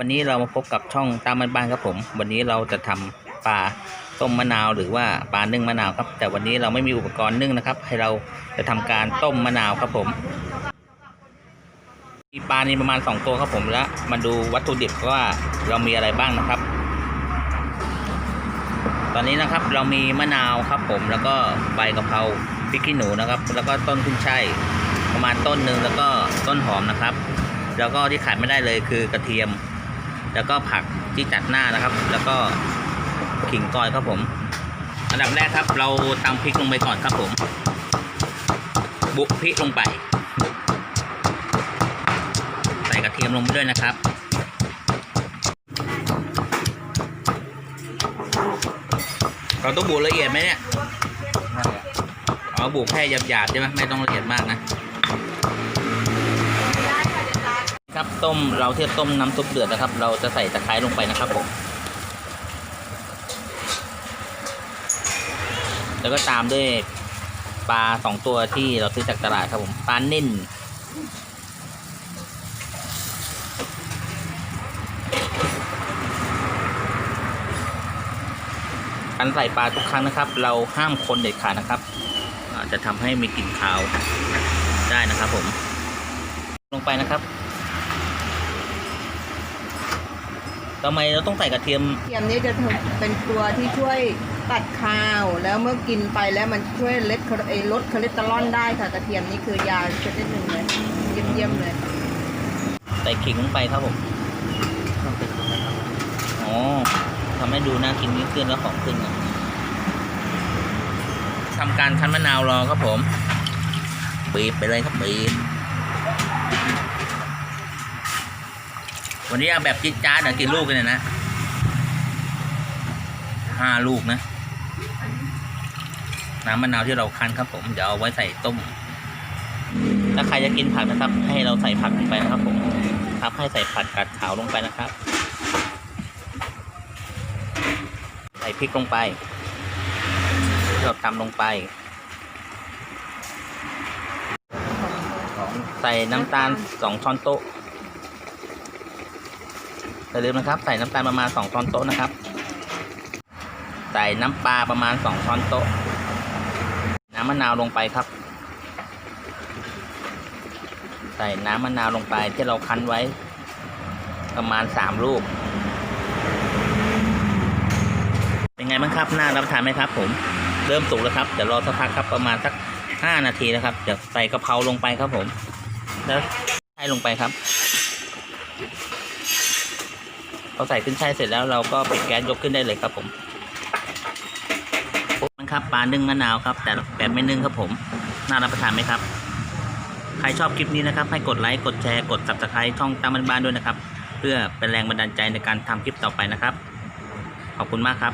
วันนี้เรามาพบกับช่องตามบ้านๆครับผม วันนี้เราจะทำปลาต้มมะนาวหรือว่าปลานึ่งมะนาวครับ แต่วันนี้เราไม่มีอุปกรณ์นึ่งนะครับ ให้เราจะทำการต้มมะนาวครับผมมีปลานี่ประมาณสองตัวครับผมแล้วมาดูวัตถุดิบว่าเรามีอะไรบ้างนะครับ ตอนนี้นะครับเรามีมะนาวครับผมแล้วก็ใบกะเพราพริกขี้หนูนะครับ แล้วก็ต้นขึ้นช่ายประมาณต้นหนึ่งแล้วก็ต้นหอมนะครับ แล้วก็ที่ขาดไม่ได้เลยคือกระเทียม แล้วก็ผักที่จัดหน้านะครับ แล้วก็ขิงกอยครับผม อันดับแรกครับเราตำพริกลงไปก่อนครับผม บุกพริกลงไป ใส่กระเทียมลงไปด้วยนะครับเราต้องบุกละเอียดไหมเนี่ยเอ๋อบุกแค่หยาบๆใช่ไหมไม่ต้องละเอียดมากนะ ครับต้มเราเทียบต้มน้ำซุปเดือดนะครับ เราจะใส่ตะไคร้ลงไปนะครับผมแล้วก็ตามด้วยปลาสองตัวที่เราซื้อจากตลาดครับผมปลานิ่นการใส่ปลาทุกครั้งนะครับ เราห้ามคนเด็ดขาดนะครับจะทำให้มีกลิ่นคาวได้นะครับผมลงไปนะครับ ทำไมเราต้องใส่กระเทียม เทียมนี้จะเป็นตัวที่ช่วยตัดคาว แล้วเมื่อกินไปแล้วมันช่วยลดไอ้ลดคอเลสเตอรอลได้ค่ะกระเทียมนี่คือยาชนิดหนึ่งเลยเยี่ยมๆเลยใส่ขิงลงไปครับผมอ๋อทำให้ดูน่ากินยิ่งขึ้นแล้วของขึ้นนะทำการคั้นมะนาวรอครับผมบีบไปเลยครับบีบ วันนี้เอาแบบจิ๊ดจ้าดนะกี่ลูกกันเนี่ยนะห้าลูกนะ น้ำมะนาวที่เราคั้นครับ ผมเดี๋ยวเอาไว้ใส่ต้ม ถ้าใครจะกินผักนะครับ ให้เราใส่ผักลงไปนะครับ ผมครับให้ใส่ผักกาดขาวลงไปนะครับ ใส่พริกลงไปเราตำลงไป ใส่น้ำตาลสองช้อนโต๊ะ อย่าลืมนะครับ ใส่น้ำตาลประมาณสองช้อนโต๊ะนะครับ ใส่น้ำปลาประมาณสองช้อนโต๊ะ น้ำมะนาวลงไปครับ ใส่น้ำมะนาวลงไปที่เราคั้นไว้ ประมาณสามลูก เป็นไงบ้างครับ น่ารับประทานไหมครับ ผม เริ่มสุกแล้วครับ เดี๋ยวรอสักพักครับประมาณสักห้านาทีนะครับ เดี๋ยวใส่กะเพราลงไปครับผม แล้วให้ลงไปครับ พอใส่ขึ้นช่ายเสร็จแล้วเราก็ปิดแก๊สยกขึ้นได้เลยครับผมปุ๊บนะครับปลานึ่งมะนาวครับ แต่แบบไม่นึ่งครับผม น่ารับประทานไหมครับ ใครชอบคลิปนี้นะครับ ให้กดไลค์กดแชร์กด subscribe ช่องตามบ้านๆด้วยนะครับ เพื่อเป็นแรงบันดาลใจในการทำคลิปต่อไปนะครับ ขอบคุณมากครับ